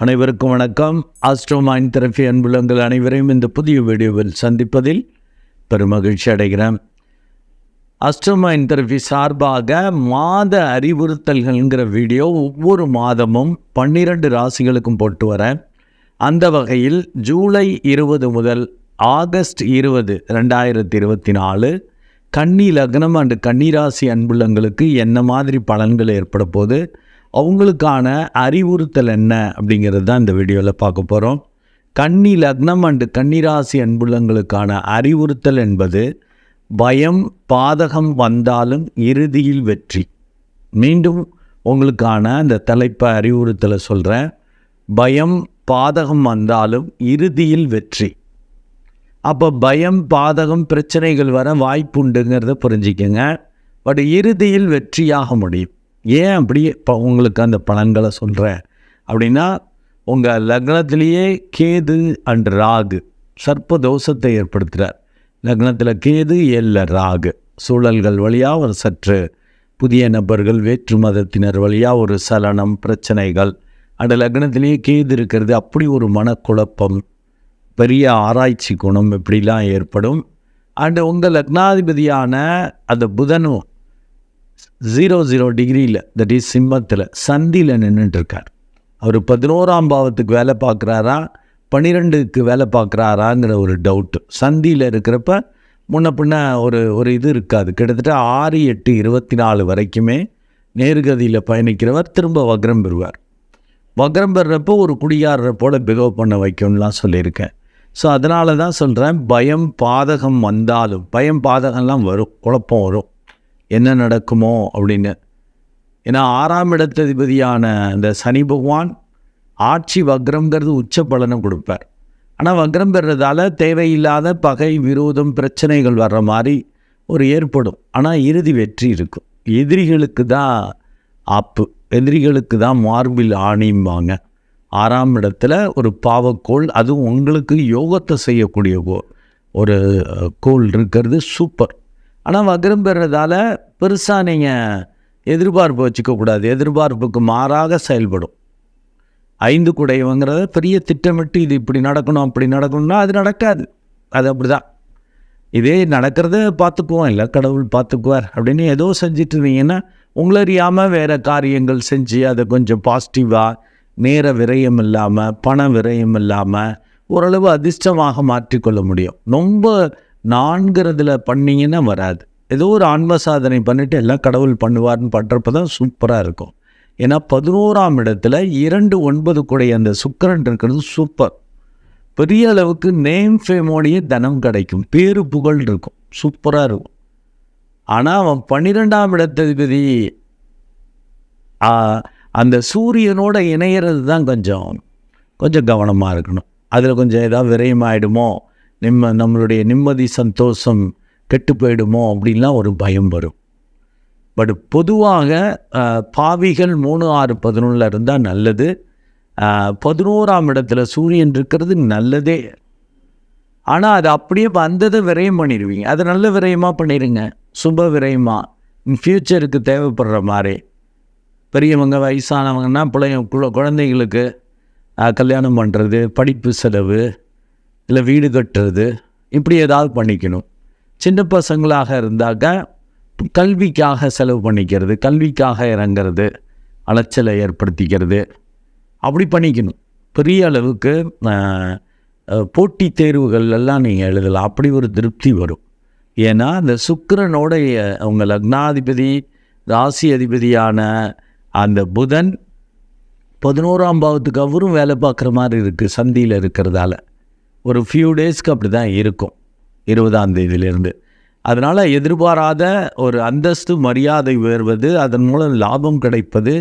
அனைவருக்கும் வணக்கம். ஆஸ்ட்ரோமாயின் தெரப்பி அன்புலங்கள் அனைவரையும் இந்த புதிய வீடியோவில் சந்திப்பதில் பெருமகிழ்ச்சி அடைகிறேன். ஆஸ்ட்ரோமாயின் தெரப்பி சார்பாக மாத அறிவுறுத்தல்கள்ங்கிற வீடியோ ஒவ்வொரு மாதமும் பன்னிரண்டு ராசிகளுக்கும் போட்டு வரேன் அந்த வகையில் ஜூலை இருபது முதல் ஆகஸ்ட் இருபது ரெண்டாயிரத்தி இருபத்தி நாலு கன்னி லக்னம் அண்டு கன்னிராசி அன்புள்ளங்களுக்கு என்ன மாதிரி பலன்கள் ஏற்பட போகுது? அவங்களுக்கான அறிவுறுத்தல் என்ன அப்படிங்கிறது தான் இந்த வீடியோவில் பார்க்க போகிறோம் கன்னி லக்னம் அண்டு கன்னிராசி அன்புள்ளங்களுக்கான அறிவுறுத்தல் என்பது பயம் பாதகம் வந்தாலும் இறுதியில் வெற்றி. மீண்டும் உங்களுக்கான அந்த தலைப்பை அறிவுறுத்தலை சொல்கிறேன் பயம் பாதகம் வந்தாலும் இறுதியில் வெற்றி. அப்போ பயம் பாதகம் பிரச்சனைகள் வர வாய்ப்புண்டுங்கிறத புரிஞ்சிக்கங்க. பட் இறுதியில் வெற்றியாக முடியும். ஏன் அப்படி இப்போ உங்களுக்கு அந்த பலன்களை சொல்கிறேன் அப்படின்னா உங்கள் லக்னத்திலேயே கேது அண்ட் ராகு சர்ப்ப தோஷத்தை ஏற்படுத்துகிறார் லக்னத்தில் கேது எல்ல ராகு. சூழல்கள் வழியாக ஒரு சற்று புதிய நபர்கள் வேற்று மதத்தினர் வழியாக ஒரு சலனம் பிரச்சனைகள். அந்த லக்னத்திலேயே கேது இருக்கிறது அப்படி ஒரு மனக்குழப்பம் பெரிய ஆராய்ச்சி குணம் இப்படிலாம் ஏற்படும். அண்டு உங்கள் லக்னாதிபதியான அந்த புதனும் ஜீரோ ஜீரோ டிகிரியில் தட் இஸ் சிம்மத்தில் சந்தியில் நின்றுட்டுருக்கார் அவர் பதினோராம் பாவத்துக்கு வேலை பார்க்குறாரா? பன்னிரெண்டுக்கு வேலை பார்க்குறாராங்கிற ஒரு டவுட்டு சந்தியில் இருக்கிறப்ப முன்ன பின்ன ஒரு ஒரு இது இருக்காது. கிட்டத்தட்ட ஆறு எட்டு இருபத்தி நாலு வரைக்குமே நேர்கதியில் பயணிக்கிறவர் திரும்ப வக்ரம் பெறுவார். வக்ரம் பெறுறப்போ ஒரு குடியாரரை போல் பிகவ் பண்ண வைக்கும்லாம் சொல்லியிருக்கேன். ஸோ அதனால தான் சொல்கிறேன் பயம் பாதகம் வந்தாலும் பயம் பாதகம்லாம் வரும் குழப்பம் வரும். என்ன நடக்குமோ அப்படின்னு. ஏன்னா ஆறாம் இடத்ததிபதியான அந்த சனி பகவான் ஆட்சி வக்ரம்ங்கிறது உச்ச பலனை கொடுப்பார். ஆனால் வக்ரம் பெறுறதால தேவையில்லாத பகை விரோதம் பிரச்சனைகள் வர்ற மாதிரி ஒரு ஏற்படும். ஆனால் இறுதி வெற்றி இருக்கும். எதிரிகளுக்கு தான் ஆப்பு. எதிரிகளுக்கு தான் மார்பில் ஆணிம்பாங்க. ஆறாம் இடத்துல ஒரு பாவக்கோள் அதுவும் உங்களுக்கு யோகத்தை செய்யக்கூடிய கோ- ஒரு அஹ், கோள் இருக்கிறது சூப்பர். ஆனால் வக்ரம் பெறுறதால பெருசாக நீங்கள் எதிர்பார்ப்பு வச்சுக்கக்கூடாது. எதிர்பார்ப்புக்கு மாறாக செயல்படும். ஐந்து குடையவங்கிறத பெரிய திட்டமிட்டு இது இப்படி நடக்கணும் அப்படி நடக்கணும்னா அது நடக்காது. அது அப்படி தான் இதே நடக்கிறத பார்த்துக்குவோம். இல்லை கடவுள் பார்த்துக்குவார் அப்படின்னு ஏதோ செஞ்சுட்டு இருந்தீங்கன்னா உங்களை அறியாமல் வேறு காரியங்கள் செஞ்சு அதை கொஞ்சம் பாசிட்டிவாக நேர விரயம் இல்லாமல் பண விரயம் இல்லாமல் ஓரளவு அதிர்ஷ்டமாக மாற்றிக்கொள்ள முடியும். ரொம்ப நான்கிறதுல பண்ணீங்கன்னா வராது. ஏதோ ஒரு ஆன்ம சாதனை பண்ணிவிட்டு எல்லாம் கடவுள் பண்ணுவார்னு பண்ணுறப்ப தான் சூப்பராக இருக்கும். ஏன்னா பதினோராம் இடத்துல இரண்டு ஒன்பது கூடைய அந்த சுக்கிரன் இருக்கிறது சூப்பர். பெரிய அளவுக்கு நேம் ஃபேமோடைய தனம் கிடைக்கும். பேரு புகழ் இருக்கும். சூப்பராக இருக்கும். ஆனால் அவன் பன்னிரெண்டாம் இடத்ததிபதி அந்த சூரியனோட இணையிறது தான் கொஞ்சம் கொஞ்சம் கவனமாக இருக்கணும். அதில் கொஞ்சம் ஏதாவது விரயமாயிடுமோ? நிம்ம நம்மளுடைய நிம்மதி சந்தோஷம் கெட்டு போயிடுமோ அப்படின்லாம் ஒரு பயம் வரும். பட் பொதுவாக பாவிகள் மூணு ஆறு பதினொன்றில் இருந்தால் நல்லது. பதினோராம் இடத்துல சூரியன் இருக்கிறது நல்லதே. ஆனால் அது அப்படியே வந்ததை விரயம் பண்ணிடுவீங்க. அதை நல்ல விரயமாக பண்ணிடுங்க. சுப விரயமாக ஃப்யூச்சருக்கு தேவைப்படுற மாதிரி. பெரியவங்க வயசானவங்கன்னா பிள்ளைங்க குழ- குழந்தைங்களுக்கு கல்யாணம் பண்ணுறது படிப்பு செலவு இல்லை வீடு கட்டுறது இப்படி ஏதாவது பண்ணிக்கணும். சின்ன பசங்களாக இருந்தாக்க கல்விக்காக செலவு பண்ணிக்கிறது கல்விக்காக இறங்கிறது அலைச்சலை ஏற்படுத்திக்கிறது. அப்படி பண்ணிக்கணும். பெரிய அளவுக்கு போட்டி அஹ், தேர்வுகள் எல்லாம் நீங்கள் எழுதலாம். அப்படி ஒரு திருப்தி வரும். ஏன்னா அந்த சுக்கரனோட அவங்க லக்னாதிபதி ராசி அதிபதியான அந்த புதன் பதினோராம் பாவத்துக்கு அவரும் வேலை பார்க்குற மாதிரி இருக்குது சந்தியில் இருக்கிறதால. ஒரு ஃபியூ டேஸ்க்கு அப்படி தான் இருக்கும். இருபதாம் தேதியிலேருந்து. அதனால் எதிர்பாராத ஒரு அந்தஸ்து மரியாதை உயர்வது அதன் மூலம் லாபம் கிடைப்பது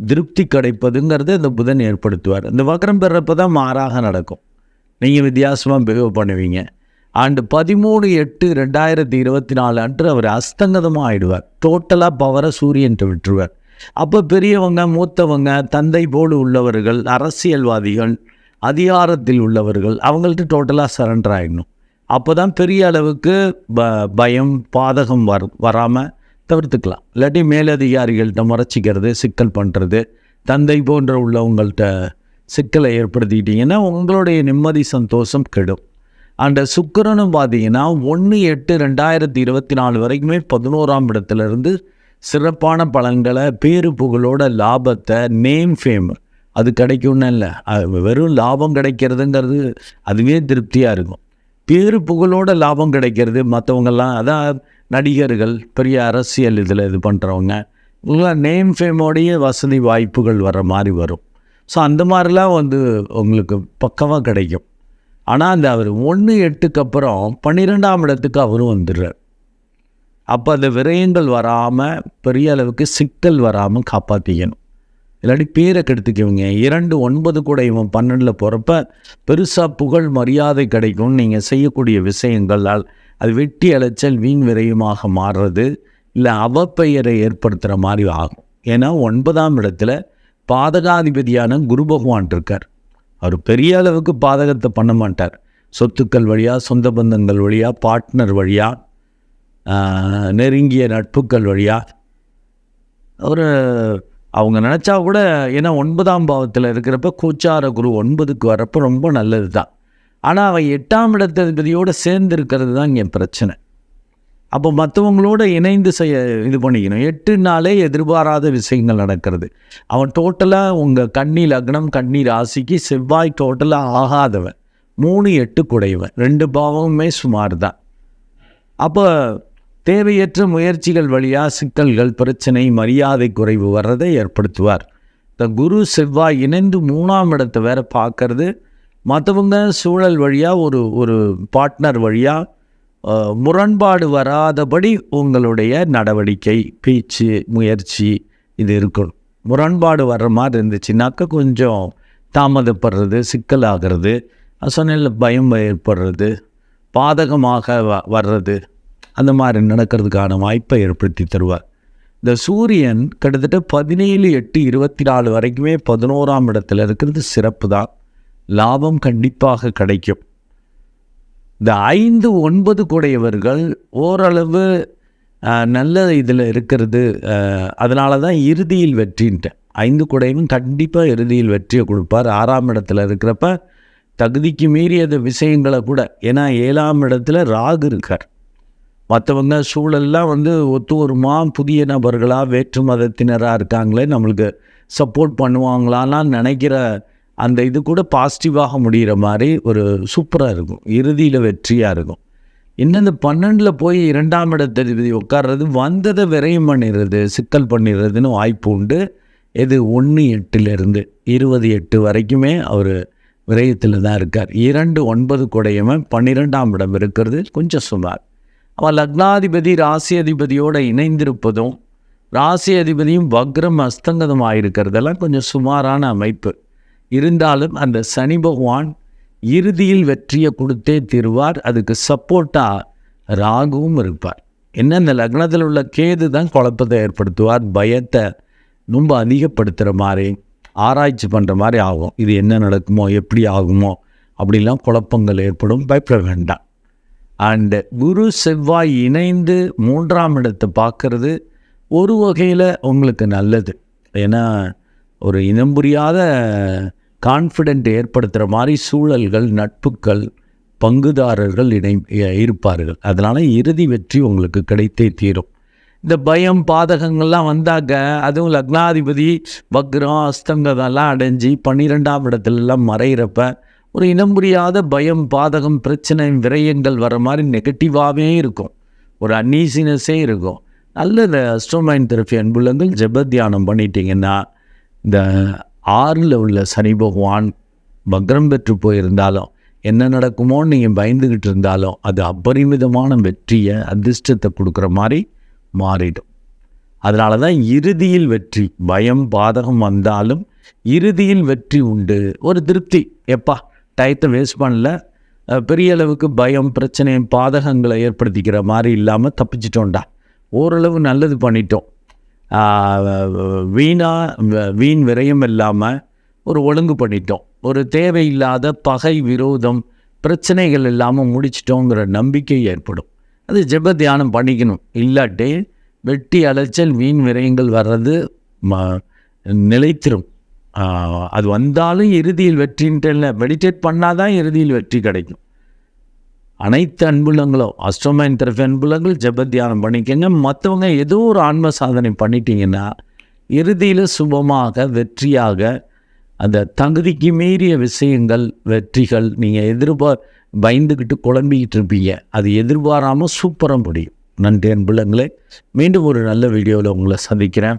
திருப்தி கிடைப்பதுங்கிறது இந்த புதன் ஏற்படுத்துவார். இந்த வக்கரம் பெறப்ப தான் மாறாக நடக்கும். நீங்கள் வித்தியாசமாக பிஹேவ் பண்ணுவீங்க. ஆண்டு பதிமூணு எட்டு ரெண்டாயிரத்தி இருபத்தி நாலு அன்று அவர் அஸ்தங்கதமாக ஆயிடுவார். டோட்டலாக பவரை சூரியன்ட்டு விட்டுருவார். அப்போ பெரியவங்க மூத்தவங்க தந்தை போல் உள்ளவர்கள் அரசியல்வாதிகள் அதிகாரத்தில் உள்ளவர்கள் அவங்கள்ட்ட டோட்டலாக சரண்டர் ஆகிடணும் அப்போ தான் பெரிய அளவுக்கு ப பயம் பாதகம் வர் வராமல் தவிர்த்துக்கலாம். இல்லாட்டி மேலதிகாரிகள்கிட்ட முறைச்சிக்கிறது சிக்கல் பண்ணுறது தந்தை போன்ற உள்ளவங்கள்ட்ட சிக்கலை ஏற்படுத்திக்கிட்டீங்கன்னா உங்களுடைய நிம்மதி சந்தோஷம் கெடும். அந்த சுக்கரனும் பார்த்தீங்கன்னா ஒன்று எட்டு ரெண்டாயிரத்தி இருபத்தி நாலு வரைக்குமே பதினோராம் இடத்துலேருந்து சிறப்பான பலன்களை பேரு புகழோட லாபத்தை நேம் ஃபேமு அது கிடைக்கும்னு இல்லை. வெறும் லாபம் கிடைக்கிறதுங்கிறது அதுவே திருப்தியாக இருக்கும். பேரு புகழோட லாபம் கிடைக்கிறது மற்றவங்கெல்லாம் அதான் நடிகர்கள் பெரிய அரசியல் இதில் இது பண்ணுறவங்க இவங்களாம் நேம் ஃபேமோடைய வசதி வாய்ப்புகள் வர மாதிரி வரும். ஸோ அந்த மாதிரிலாம் வந்து உங்களுக்கு பக்கமாக கிடைக்கும். ஆனால் அந்த அவர் ஒன்று எட்டுக்கு அப்புறம் பன்னிரெண்டாம் இடத்துக்கு அவரும் வந்துடுறார். அப்போ அந்த விரயங்கள் வராமல் பெரிய அளவுக்கு சிக்கல் வராமல் காப்பாற்றிக்கணும் இல்லாட்டி பேரை கெடுத்துக்குவீங்க. இரண்டு ஒன்பது கூட இவன் பன்னெண்டில் போகிறப்ப பெருசாக புகழ் மரியாதை கிடைக்கும் நீங்கள் செய்யக்கூடிய விஷயங்களால் அது வெட்டி அலைச்சல் வீண் விரயமாக மாறுறது இல்லை அவப்பெயரை ஏற்படுத்துகிற மாதிரி ஆகும். ஏன்னா ஒன்பதாம் இடத்துல பாதகாதிபதியான குரு பகவான் இருக்கார். அவர் பெரிய அளவுக்கு பாதகத்தை பண்ண மாட்டார். சொத்துக்கள் வழியாக சொந்த பந்தங்கள் வழியாக பார்ட்னர் வழியாக நெருங்கிய நட்புகள் வழியாக அவர் அவங்க நினச்சா கூட ஏன்னா ஒன்பதாம் பாவத்தில் இருக்கிறப்ப கோச்சார குரு ஒன்பதுக்கு வரப்போ ரொம்ப நல்லது தான் ஆனால் அவன் எட்டாம் இடத்ததிபதியோடு சேர்ந்து இருக்கிறது தான் இங்கே பிரச்சனை. அப்போ மற்றவங்களோட இணைந்து செய்ய இது பண்ணிக்கணும். எட்டு நாளே எதிர்பாராத விஷயங்கள் நடக்கிறது. அவன் டோட்டலாக உங்கள் கண்ணி லக்னம் கண்ணி ராசிக்கு செவ்வாய் டோட்டலாக ஆகாதவன். மூணு எட்டு குடையவன். ரெண்டு பாவமுமே சுமார் தான் அப்போ தேவையற்ற முயற்சிகள் வழியாக சிக்கல்கள் பிரச்சனை மரியாதை குறைவு வர்றதை ஏற்படுத்துவார். இந்த குரு செவ்வாய் இணைந்து மூணாம் இடத்தை வேற பார்க்கறது. மற்றவங்க சூழல் வழியாக ஒரு ஒரு பார்ட்னர் வழியாக முரண்பாடு வராதபடி உங்களுடைய நடவடிக்கை பேச்சு முயற்சி இது இருக்கணும் முரண்பாடு வர்ற மாதிரி இருந்துச்சுனாக்கா கொஞ்சம் தாமதப்படுறது சிக்கலாகிறது. சொன்ன பயம் ஏற்படுறது பாதகமாக வ வர்றது. அந்த மாதிரி நடக்கிறதுக்கான வாய்ப்பை ஏற்படுத்தி தருவார். இந்த சூரியன் கிட்டத்தட்ட பதினேழு எட்டு இருபத்தி நாலு வரைக்குமே பதினோராம் இடத்துல இருக்கிறது சிறப்பு தான் லாபம் கண்டிப்பாக கிடைக்கும். இந்த ஐந்து ஒன்பது கூடையவர்கள் ஓரளவு நல்ல இதில் இருக்கிறது. அதனால தான் இறுதியில் வெற்றின்ட்டேன். ஐந்து கூடையும் கண்டிப்பாக இறுதியில் வெற்றியை கொடுப்பார். ஆறாம் இடத்துல இருக்கிறப்ப தகுதிக்கு மீறியது விஷயங்களை கூட. ஏன்னா ஏழாம் இடத்துல ராகு இருக்கார். மற்றவங்க சூழல்லாம் வந்து ஒத்து வருமா புதிய நபர்களாக வேற்று மதத்தினராக இருக்காங்களே நம்மளுக்கு சப்போர்ட் பண்ணுவாங்களான்னு நினைக்கிற அந்த இது கூட பாசிட்டிவாக முடிகிற மாதிரி ஒரு சூப்பராக இருக்கும். இறுதியில் வெற்றியாக இருக்கும். இன்னும் இந்த பன்னெண்டில் போய் இரண்டாம் இடத்ததிபதி உட்கார்றது வந்ததை விரயம் பண்ணிடுறது சிக்கல் பண்ணிடுறதுன்னு வாய்ப்பு உண்டு. இது ஒன்று எட்டுலேருந்து இருபது எட்டு வரைக்குமே அவர் விரயத்தில் தான் இருக்கார். இரண்டு ஒன்பது குடையவன் பன்னிரெண்டாம் இடம் இருக்கிறது. கொஞ்சம் சுமார். அவன் லக்னாதிபதி ராசி அதிபதியோடு இணைந்திருப்பதும் ராசி அதிபதியும் வக்ரம் அஸ்தங்கதம் ஆகிருக்கிறதெல்லாம் கொஞ்சம் சுமாரான அமைப்பு. இருந்தாலும் அந்த சனி பகவான் இறுதியில் வெற்றியை கொடுத்தே தீர்வார். அதுக்கு சப்போர்ட்டாக ராகுவும் இருப்பார். என்ன இந்த லக்னத்தில் உள்ள கேது தான் குழப்பத்தை ஏற்படுத்துவார். பயத்தை ரொம்ப அதிகப்படுத்துகிற மாதிரி ஆராய்ச்சி பண்ணுற மாதிரி ஆகும். இது என்ன நடக்குமோ எப்படி ஆகுமோ அப்படிலாம் குழப்பங்கள் ஏற்படும். பயப்பட வேண்டாம். அண்டு குரு செவ்வாய் இணைந்து மூன்றாம் இடத்தை பார்க்குறது ஒரு வகையில் உங்களுக்கு நல்லது. ஏன்னா ஒரு இனம் புரியாத கான்ஃபிடென்ட் ஏற்படுத்துகிற மாதிரி சூழல்கள் நட்புகள் பங்குதாரர்கள் இணை இருப்பார்கள். அதனால் இறுதி வெற்றி உங்களுக்கு கிடைத்தே தீரும். இந்த பயம் பாதகங்கள்லாம் வந்தாக்க அதுவும் லக்னாதிபதி வக்ரம் அஸ்தங்கதெல்லாம் அடைஞ்சி பன்னிரெண்டாம் இடத்துலலாம் மறைகிறப்ப ஒரு இனம் புரியாத பயம் பாதகம் பிரச்சனை விரயங்கள் வர மாதிரி நெகட்டிவாகவே இருக்கும். ஒரு அன்னீசினஸே இருக்கும். நல்ல இந்த அஸ்ட்ரோமைன் தெரப்பி அன்புள்ளங்கள் ஜெப தியானம் பண்ணிட்டீங்கன்னா இந்த ஆறில் உள்ள சனி பகவான் பக்ரம் பெற்று போயிருந்தாலும் என்ன நடக்குமோன்னு நீங்கள் பயந்துக்கிட்டு இருந்தாலும் அது அபரிமிதமான வெற்றியை அதிர்ஷ்டத்தை கொடுக்குற மாதிரி மாறிடும். அதனால தான் இறுதியில் வெற்றி பயம் பாதகம் வந்தாலும் இறுதியில் வெற்றி உண்டு. ஒரு திருப்தி. எப்பா டயத்தை வேஸ்ட் பண்ணல. பெரிய அளவுக்கு பயம் பிரச்சனை பாதகங்களை ஏற்படுத்திக்கிற மாதிரி இல்லாமல் தப்பிச்சிட்டோண்டா ஓரளவு நல்லது பண்ணிட்டோம். வீணாக வீண் விரயம் இல்லாமல் ஒரு ஒழுங்கு பண்ணிட்டோம். ஒரு தேவையில்லாத பகை விரோதம் பிரச்சனைகள் இல்லாமல் முடிச்சிட்டோங்கிற நம்பிக்கை ஏற்படும். அது ஜெப தியானம் பண்ணிக்கணும். இல்லாட்டி வெட்டி அலைச்சல் வீண் விரயங்கள் வர்றது ம நிலைத்திரும். அது வந்தாலும் இறுதியில் வெற்றின்ட்டு இல்லை. மெடிடேட் பண்ணால் தான் இறுதியில் வெற்றி கிடைக்கும். அனைத்து அன்புலங்களும் அஸ்ட்ரோமைன் தெரபி அன்புலங்கள் ஜபத்தியானம் தியானம் பண்ணிக்கங்க. மற்றவங்க ஏதோ ஒரு ஆன்ம சாதனை பண்ணிட்டீங்கன்னா இறுதியில் சுபமாக வெற்றியாக அந்த தகுதிக்கு மீறிய விஷயங்கள் வெற்றிகள் நீங்கள் எதிர்பார் பயந்துக்கிட்டு குழம்பிக்கிட்டு இருப்பீங்க. அது எதிர்பாராமல் சூப்பராக முடியும். நன்றி அன்புலங்களே மீண்டும் ஒரு நல்ல வீடியோவில் உங்களை சந்திக்கிறேன்.